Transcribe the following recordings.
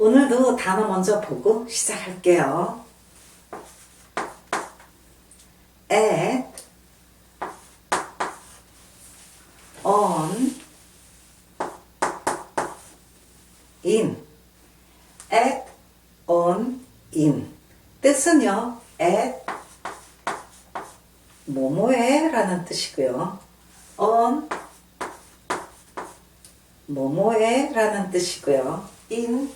오늘도 단어 먼저 보고 시작할게요. at, on, in, at, on, in. 뜻은요, at, 뭐뭐해 라는 뜻이고요. on, 뭐뭐해 라는 뜻이고요. in,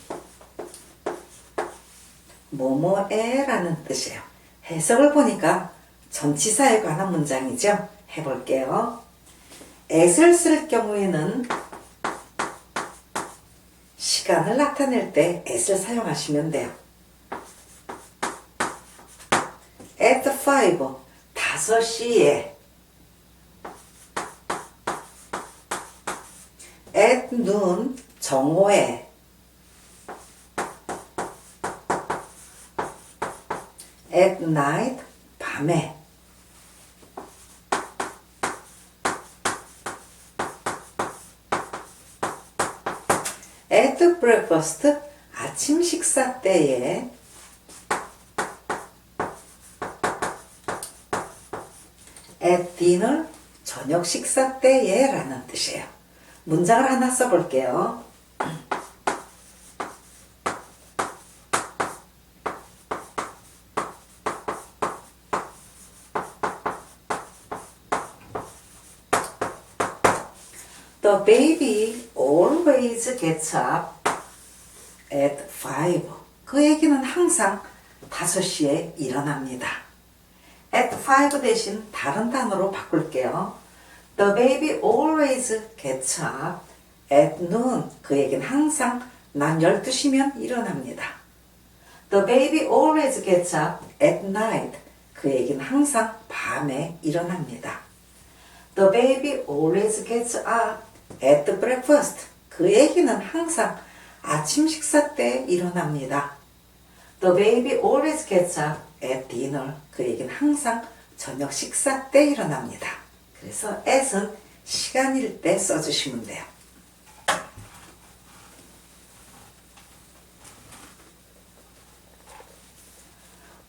뭐뭐에 라는 뜻이에요. 해석을 보니까 전치사에 관한 문장이죠. 해볼게요. at을 쓸 경우에는 시간을 나타낼 때 at을 사용하시면 돼요. at 5, 5시에 at noon, 정오에 at night, 밤에. at breakfast, 아침 식사 때에. at dinner, 저녁 식사 때에 라는 뜻이에요. 문장을 하나 써볼게요. The baby always gets up at 5. 그 얘기는 항상 5시에 일어납니다. at 5 대신 다른 단어로 바꿀게요. The baby always gets up at noon. 그 얘기는 항상 난 12시면 일어납니다. The baby always gets up at night. 그 얘기는 항상 밤에 일어납니다. The baby always gets up at breakfast. 그 얘기는 항상 아침 식사 때 일어납니다. The baby always gets up at dinner. 그 얘기는 항상 저녁 식사 때 일어납니다. 그래서 at은 시간일 때 써주시면 돼요.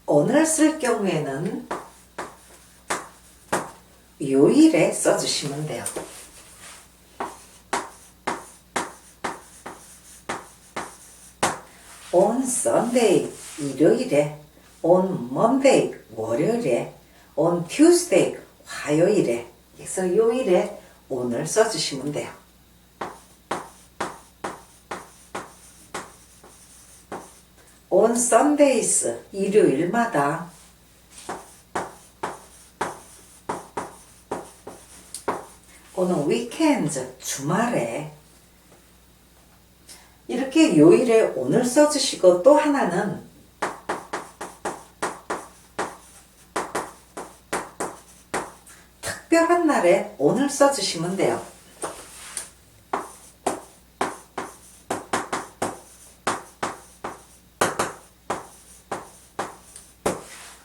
오늘 쓸 경우에는 요일에 써주시면 돼요. On Sunday 일요일에 on Monday 월요일에 on Tuesday 화요일에 그래서 요일에 오늘 써주시면 돼요. on Sundays 일요일마다 오는 weekends 주말에 이렇게 요일에 오늘 써주시고 또 하나는 특별한 날에 오늘 써주시면 돼요.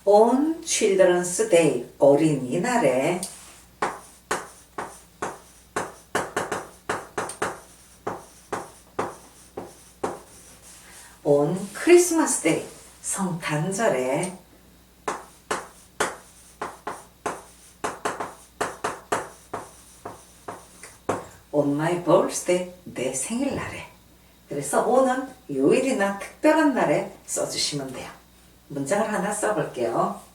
on Children's Day 어린이날에 on 크리스마스 데이 성탄절에 on my birthday 내 생일날에. 그래서 on은 요일이나 특별한 날에 써주시면 돼요. 문장을 하나 써볼게요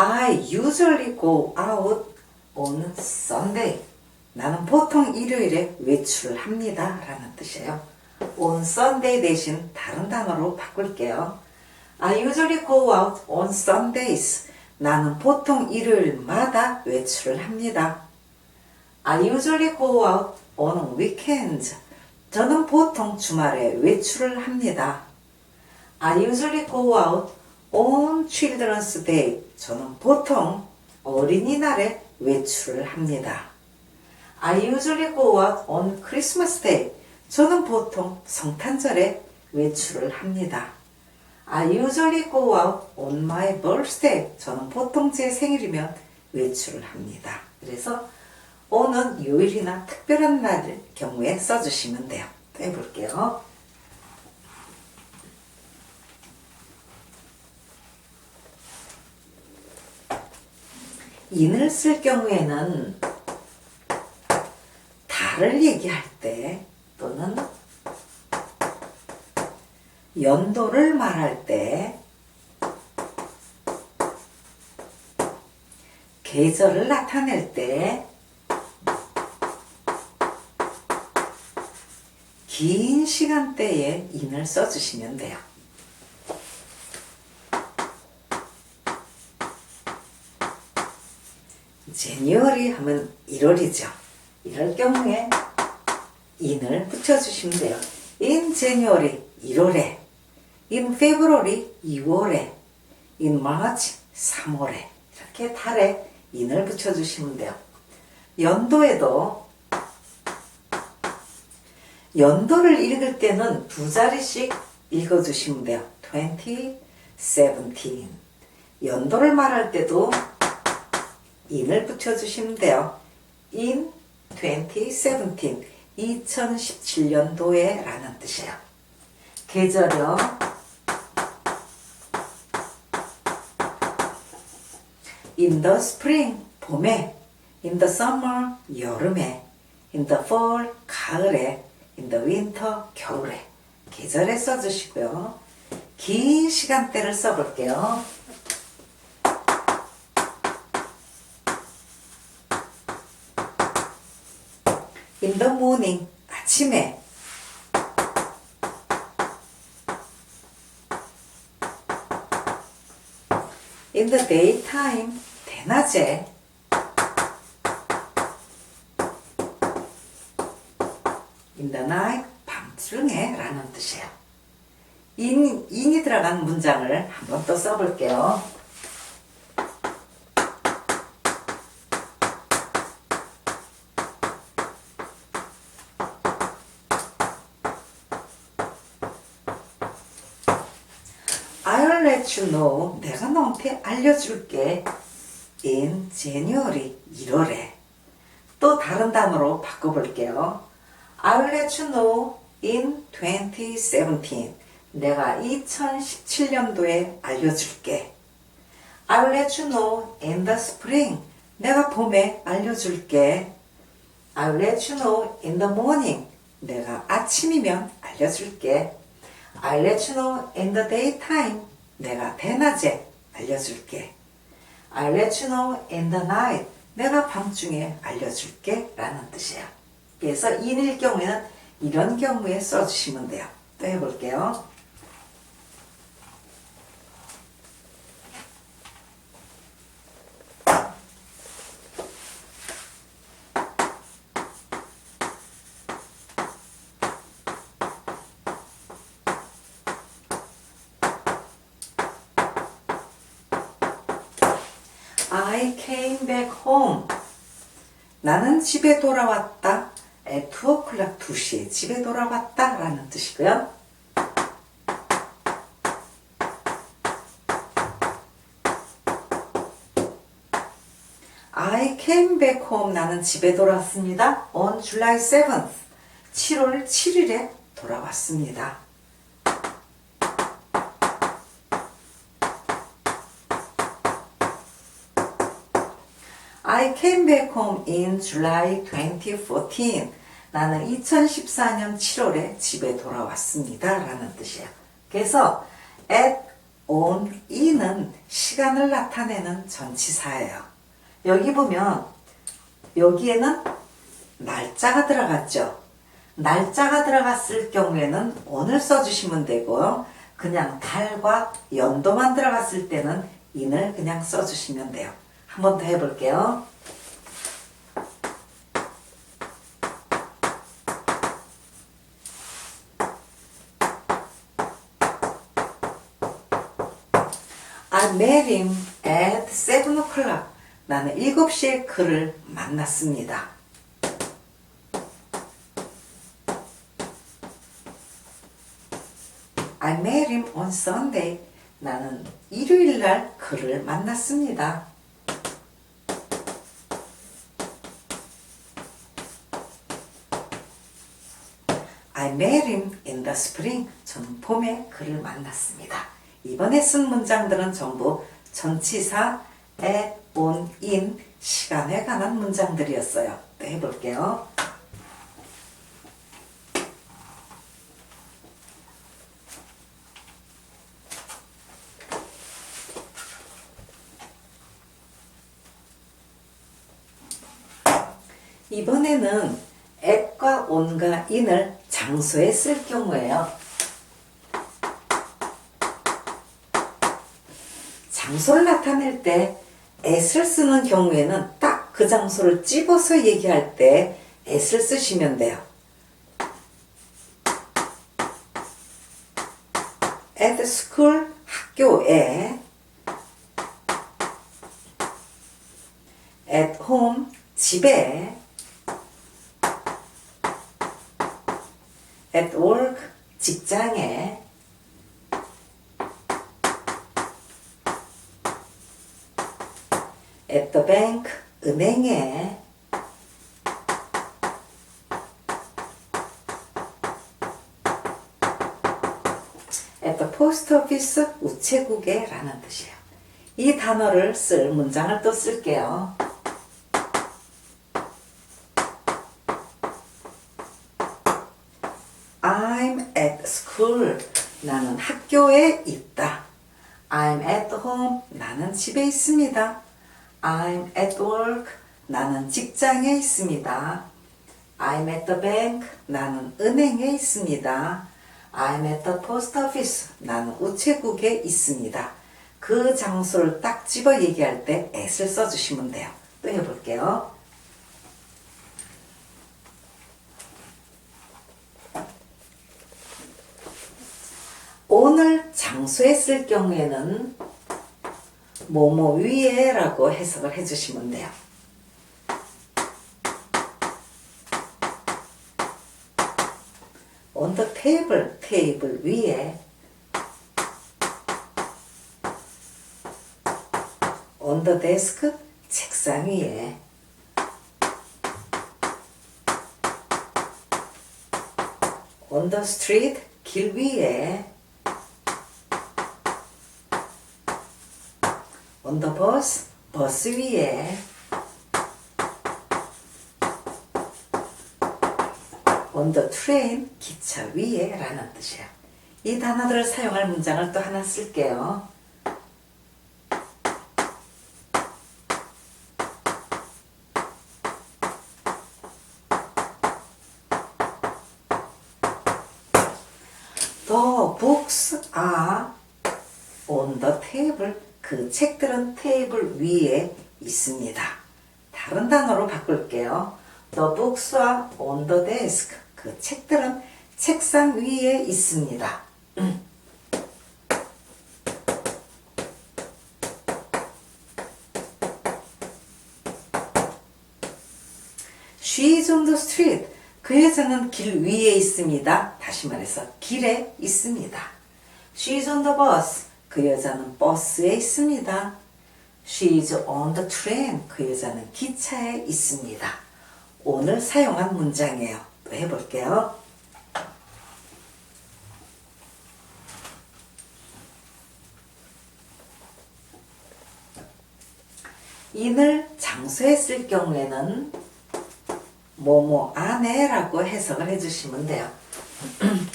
I usually go out on Sunday. 나는 보통 일요일에 외출을 합니다. 라는 뜻이에요. on Sunday 대신 다른 단어로 바꿀게요. I usually go out on Sundays. 나는 보통 일요일마다 외출을 합니다. I usually go out on weekends. 저는 보통 주말에 외출을 합니다. I usually go out on Children's Day. 저는 보통 어린이날에 외출을 합니다. I usually go out on Christmas Day. 저는 보통 성탄절에 외출을 합니다. I usually go out on my birthday. 저는 보통 제 생일이면 외출을 합니다. 그래서 on은 요일이나 특별한 날 경우에 써주시면 돼요. 또 해볼게요. 인을 쓸 경우에는 달을 얘기할 때 또는 연도를 말할 때 계절을 나타낼 때 긴 시간대에 인을 써주시면 돼요. 제니얼이 하면 1월이죠. 이럴 경우에 in을 붙여주시면 돼요. in January 1월에, in February 2월에, in March 3월에 이렇게 달에 in을 붙여주시면 돼요. 연도에도 연도를 읽을 때는 두 자리씩 읽어주시면 돼요. 2017 연도를 말할 때도 in을 붙여주시면 돼요. in 2017 2017년도에 라는 뜻이에요. 계절요. in the spring 봄에 in the summer 여름에 in the fall 가을에 in the winter 겨울에 계절에 써주시고요. 긴 시간대를 써볼게요. In the morning 아침에 in the daytime 대낮에 in the night 밤중에 라는 뜻이에요. in, in이 들어간 문장을 한번 또 써볼게요. I'll let you know. 내가 너한테 알려줄게. In January. 1월에. 또 다른 단어로 바꿔볼게요. I'll let you know in 2017. 내가 2017년도에 알려줄게. I'll let you know in the spring. 내가 봄에 알려줄게. I'll let you know in the morning. 내가 아침이면 알려줄게. I'll let you know in the daytime. 내가 대낮에 알려줄게. I'll let you know in the night. 내가 밤중에 알려줄게. 라는 뜻이에요. 그래서 인일 경우에는 이런 경우에 써주시면 돼요. 또 해볼게요. I came back home. 나는 집에 돌아왔다. at 2 o'clock 2시에 집에 돌아왔다. 라는 뜻이고요. I came back home. 나는 집에 돌아왔습니다. on July 7th. 7월 7일에 돌아왔습니다. I came back home in July 2014. 나는 2014년 7월에 집에 돌아왔습니다. 라는 뜻이에요. 그래서 at, on, in은 시간을 나타내는 전치사예요. 여기 보면 여기에는 날짜가 들어갔죠. 날짜가 들어갔을 경우에는 on을 써주시면 되고요. 그냥 달과 연도만 들어갔을 때는 in을 그냥 써주시면 돼요. 한 번 더 해볼게요. Met him at 7 o'clock. 나는 7시에 그를 만났습니다. I met him on Sunday. 나는 일요일 날 그를 만났습니다. I met him in the spring. 저는 봄에 그를 만났습니다. 이번에 쓴 문장들은 전부 전치사 at, on, in, 시간에 관한 문장들이었어요. 또 해볼게요. 이번에는 at과 on과 in을 장소에 쓸 경우에요. 장소를 나타낼 때 at을 쓰는 경우에는 딱 그 장소를 집어서 얘기할 때 at을 쓰시면 돼요. at school 학교에. At home 집에. At work 직장에 at the bank 은행에 at the post office 우체국에 라는 뜻이에요. 이 단어를 쓸 문장을 또 쓸게요. I'm at school. 나는 학교에 있다. I'm at home. 나는 집에 있습니다. I'm at work. 나는 직장에 있습니다. I'm at the bank. 나는 은행에 있습니다. I'm at the post office. 나는 우체국에 있습니다. 그 장소를 딱 집어 얘기할 때 at을 써주시면 돼요. 또 해볼게요. 오늘 장소에 쓸 경우에는 뭐뭐 위에 라고 해석을 해주시면 돼요. the table, 테이블 위에 the desk, 책상 위에 the street, 길 위에 bus, 버스 위에 the train, 기차 위에 라는 뜻이에요. 이 단어들을 사용할 문장을 또 하나 쓸게요. The books are on the table. 그 책들은 테이블 위에 있습니다. 다른 단어로 바꿀게요. The books are on the desk. 그 책들은 책상 위에 있습니다. She is on the street. 그 여자는 길 위에 있습니다. 다시 말해서 길에 있습니다. She is on the bus. 그 여자는 버스에 있습니다. She is on the train. 그 여자는 기차에 있습니다. 오늘 사용한 문장이에요. 또 해볼게요. 인을 장소에 쓸 경우에는 뭐뭐 안에라고 해석을 해주시면 돼요.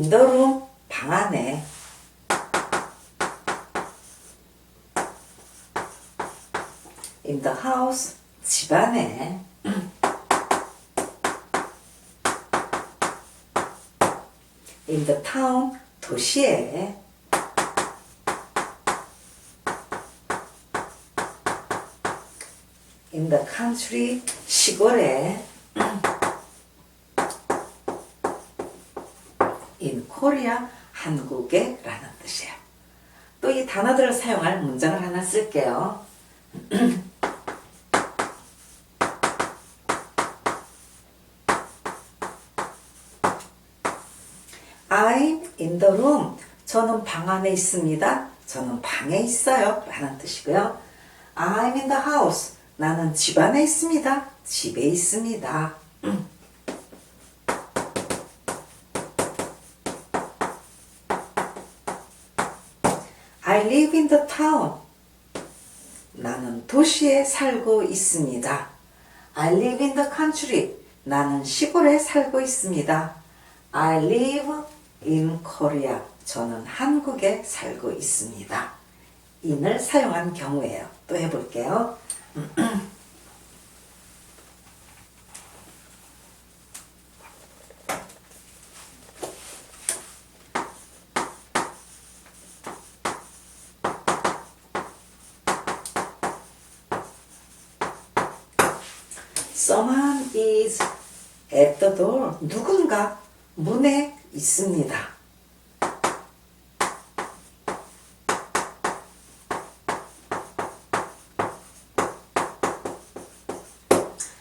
인더룸 방 안에 the house 집 안에 the town 도시에 the country 시골에 코리아 한국에 라는 뜻이에요. 또 이 단어들을 사용할 문장을 하나 쓸게요. I'm in the room. 저는 방 안에 있습니다. 저는 방에 있어요. 라는 뜻이고요. I'm in the house. 나는 집 안에 있습니다. 집에 있습니다. I live in the town. 나는 도시에 살고 있습니다. I live in the country. 나는 시골에 살고 있습니다. I live in Korea. 저는 한국에 살고 있습니다. in을 사용한 경우예요. 또 해볼게요. Someone is at the door. 누군가 문에 있습니다.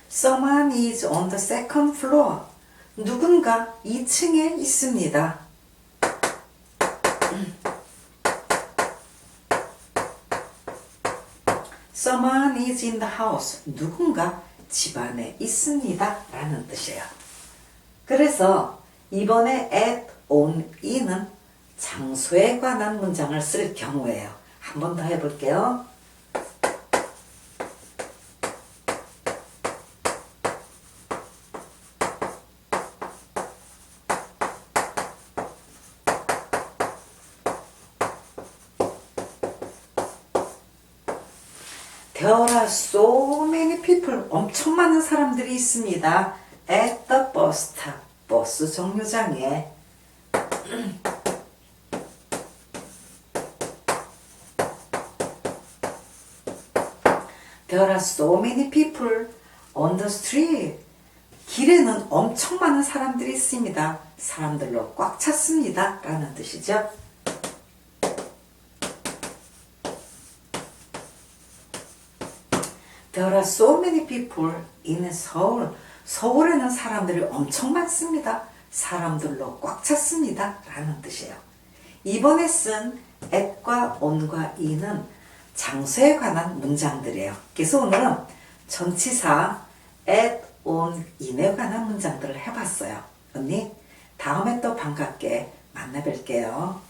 Someone is on the second floor. 누군가 2층에 있습니다. Someone is in the house. 누군가 집 안에 있습니다. 라는 뜻이에요. 그래서 이번에 at, on, in은 장소에 관한 문장을 쓸 경우예요. 한 번 더 해볼게요. There are so many people. 엄청 많은 사람들이 있습니다. At the bus stop. 버스 정류장에. There are so many people on the street. 길에는 엄청 많은 사람들이 있습니다. 사람들로 꽉 찼습니다. 라는 뜻이죠. There are so many people in 서울. 서울에는 사람들이 엄청 많습니다. 사람들로 꽉 찼습니다. 라는 뜻이에요. 이번에 쓴 at과 on과 in은 장소에 관한 문장들이에요. 그래서 오늘은 전치사 at, on, in에 관한 문장들을 해봤어요. 언니, 다음에 또 반갑게 만나 뵐게요.